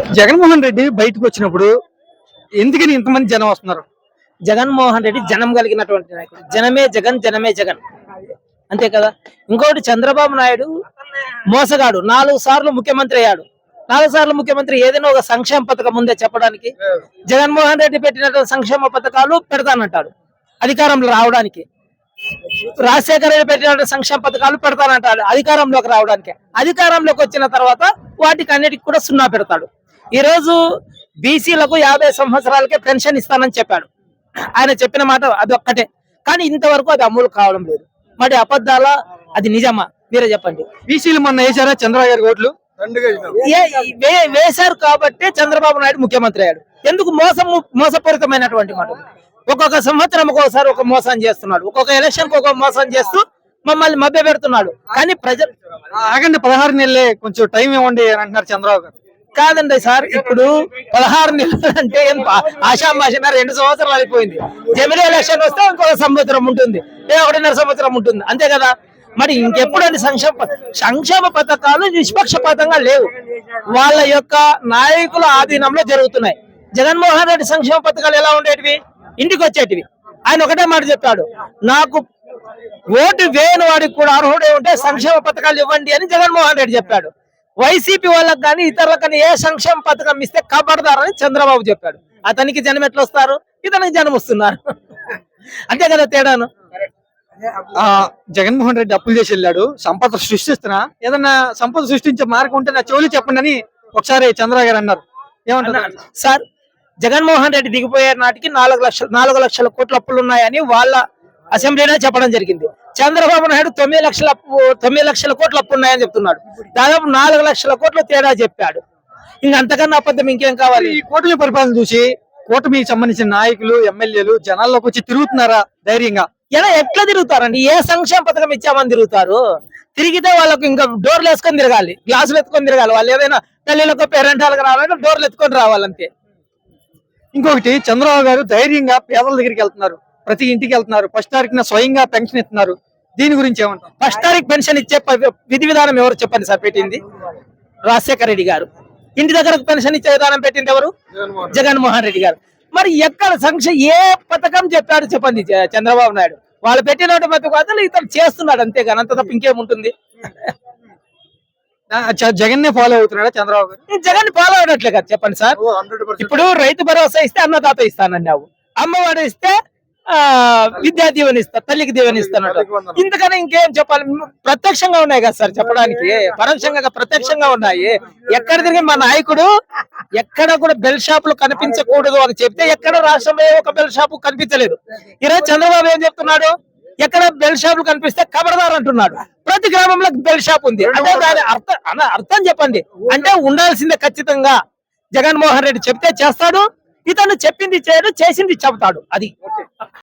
జగన్మోహన్ రెడ్డి బయటకు వచ్చినప్పుడు ఎందుకని ఇంతమంది జనం వస్తున్నారు? జగన్మోహన్ రెడ్డి జనం కలిగినటువంటి నాయకుడు. జనమే జగన్ జనమే జగన్. అంతే కదా? ఇంకోటి చంద్రబాబు నాయుడు మోసగాడు. నాలుగు సార్లు ముఖ్యమంత్రి అయ్యాడు. నాలుగు సార్లు ముఖ్యమంత్రి ఏదైనా ఒక సంక్షేమ పథకం ఉందే చెప్పడానికి జగన్మోహన్ రెడ్డి పెట్టిన సంక్షేమ పథకాలు పెడతానంటాడు. అధికారంలో రావడానికి. రాజశేఖర రెడ్డి పెట్టిన సంక్షేమ పథకాలు పెడతానంటాడు అధికారంలోకి రావడానికి. అధికారంలోకి వచ్చిన తర్వాత వాటికి అన్నిటికి కూడా సున్నా పెడతాడు. ఈ రోజు బీసీలకు యాభై సంవత్సరాలకే పెన్షన్ ఇస్తానని చెప్పాడు. ఆయన చెప్పిన మాట అది ఒక్కటే. కానీ ఇంతవరకు అది అమలు కావడం లేదు. మరి అబద్ధాల? అది నిజమా? మీరే చెప్పండి. బీసీలు మొన్న వేశారా చంద్రబాబు గారి ఓట్లు ఏ- వే- వేశారు కాబట్టి చంద్రబాబు నాయుడు ముఖ్యమంత్రి అయ్యాడు. ఎందుకు మోసం మోసపూరితమైనటువంటి మాట? ఒక్కొక్క సంవత్సరం ఒక్కొక్కసారి ఒక మోసం చేస్తున్నాడు. ఒక్కొక్క ఎలక్షన్కి ఒక్కొక్క మోసం చేస్తూ మమ్మల్ని మభ్య పెడుతున్నాడు కానీ ప్రజలు ఆగండి పదహారు నెలలే. కొంచెం టైం ఇవ్వండి అని అంటున్నారు చంద్రబాబు గారు. కాదండి సార్ ఇప్పుడు పదహారు నెలలు అంటే ఏం రెండు సంవత్సరాలు అయిపోయింది. జమిలీ ఎలక్షన్ వస్తే ఇంకొక సంవత్సరం ఉంటుంది ఒకటిన్నర సంవత్సరం ఉంటుంది అంతే కదా? మరి ఇంకెప్పుడండి సంక్షేమ సంక్షేమ పథకాలు నిష్పక్షపాతంగా లేవు. వాళ్ళ యొక్క నాయకుల ఆధీనంలో జరుగుతున్నాయి. జగన్మోహన్ రెడ్డి సంక్షేమ పథకాలు ఎలా ఉండేటివి? ఇంటికి వచ్చేటివి. ఆయన ఒకటే మాట చెప్పాడు నాకు ఓటు వేయని వాడికి కూడా అర్హుడే ఉంటే సంక్షేమ పథకాలు ఇవ్వండి అని జగన్మోహన్ రెడ్డి చెప్పాడు. వైసీపీ వాళ్ళకి కానీ ఇతరులకు కానీ ఏ సంక్షేమ పథకం ఇస్తే కబడదారని చంద్రబాబు చెప్పాడు. అతనికి జనం ఎట్లా వస్తారు? ఇతనికి జనం వస్తున్నారు. అంతే కదా తేడాను? ఆ జగన్మోహన్ రెడ్డి అప్పులు చేసి వెళ్ళాడు. సంపద సృష్టిస్తున్నా. ఏదన్నా సంపద సృష్టించే మార్గం ఉంటే నా చెవులు చెప్పండి అని ఒకసారి చంద్రబాబు గారు అన్నారు. ఏమంటారు? సార్ జగన్మోహన్ రెడ్డి దిగిపోయే నాటికి నాలుగు లక్షల నాలుగు లక్షల కోట్ల అప్పులు ఉన్నాయని వాళ్ళ అసెంబ్లీలో చెప్పడం జరిగింది. చంద్రబాబు నాయుడు తొమ్మిది లక్షల తొమ్మిది లక్షల కోట్ల అప్పు ఉన్నాయని చెప్తున్నాడు. దాదాపు నాలుగు లక్షల కోట్ల తేడా చెప్పాడు. ఇంక అంతకన్నా అబద్ధం ఇంకేం కావాలి? ఈ కూటమి పరిపాలన చూసి కూటమికి సంబంధించిన నాయకులు ఎమ్మెల్యేలు జనాల్లోకి వచ్చి తిరుగుతున్నారా ధైర్యంగా? ఎలా ఎట్లా తిరుగుతారండి? ఏ సంక్షేమ పథకం ఇచ్చామని తిరుగుతారు? తిరిగితే వాళ్ళకు ఇంకా డోర్లు వేసుకొని తిరగాలి. గ్లాసులు ఎత్తుకొని తిరగాలి. వాళ్ళు ఏదైనా తల్లిలకు పేరెంటాలకు రావాలంటే డోర్లు ఎత్తుకొని రావాలంతే. ఇంకొకటి చంద్రబాబు గారు ధైర్యంగా పేదల దగ్గరికి వెళ్తున్నారు. ప్రతి ఇంటికి వెళ్తున్నారు. ఫస్ట్ తారీఖున స్వయంగా పెన్షన్ ఇస్తున్నారు. దీని గురించి ఏమంటారు? ఫస్ట్ తారీఖు పెన్షన్ ఇచ్చే విధి విధానం ఎవరు చెప్పండి సార్? పెట్టింది రాజశేఖర రెడ్డి గారు. ఇంటి దగ్గర పెన్షన్ ఇచ్చే విధానం పెట్టింది ఎవరు? జగన్మోహన్ రెడ్డి. గారు. మరి ఎక్కడ సంక్షేమ ఏ పథకం చెప్పాడు చెప్పండి చంద్రబాబు నాయుడు? వాళ్ళు పెట్టినటువంటి పథకాలు ఇతను చేస్తున్నాడు అంతేగాని అంత తప్ప ఇంకేముంటుంది ఆ, చ- జగన్నే ఫాలో అవుతున్నాడా చంద్రబాబు గారు? జగన్ ఫాలో అవనట్లే కదా చెప్పండి సార్. ఇప్పుడు రైతు భరోసా ఇస్తే అన్నదాత ఇస్తానన్నావు. అమ్మవాడు ఇస్తే విద్యా దీవెన ఇస్తా తల్లికి దీవెన ఇస్తానట. ఇంతకన్నా ఇంకేం చెప్పాలి? ప్రత్యక్షంగా ఉన్నాయి కదా సార్ చెప్పడానికి. పరోక్షంగా ప్రత్యక్షంగా ఉన్నాయి. ఎక్కడ తిరిగి మా నాయకుడు ఎక్కడ కూడా బెల్ షాపులు కనిపించకూడదు అని చెప్తే ఎక్కడ రాష్ట్రంలో ఒక బెల్ షాపు కనిపించలేదు. ఈరోజు చంద్రబాబు ఏం చెప్తున్నాడు? ఎక్కడ బెల్ షాపులు కనిపిస్తే కబడదారు అంటున్నాడు. ప్రతి గ్రామంలో బెల్ షాప్ ఉంది. అంటే దాని అర్థం అర్థం చెప్పండి. అంటే ఉండాల్సిందే ఖచ్చితంగా. జగన్మోహన్ రెడ్డి చెప్తే చేస్తాడు ఇతను చెప్పింది చేయడు చేసింది చెబుతాడు. అది.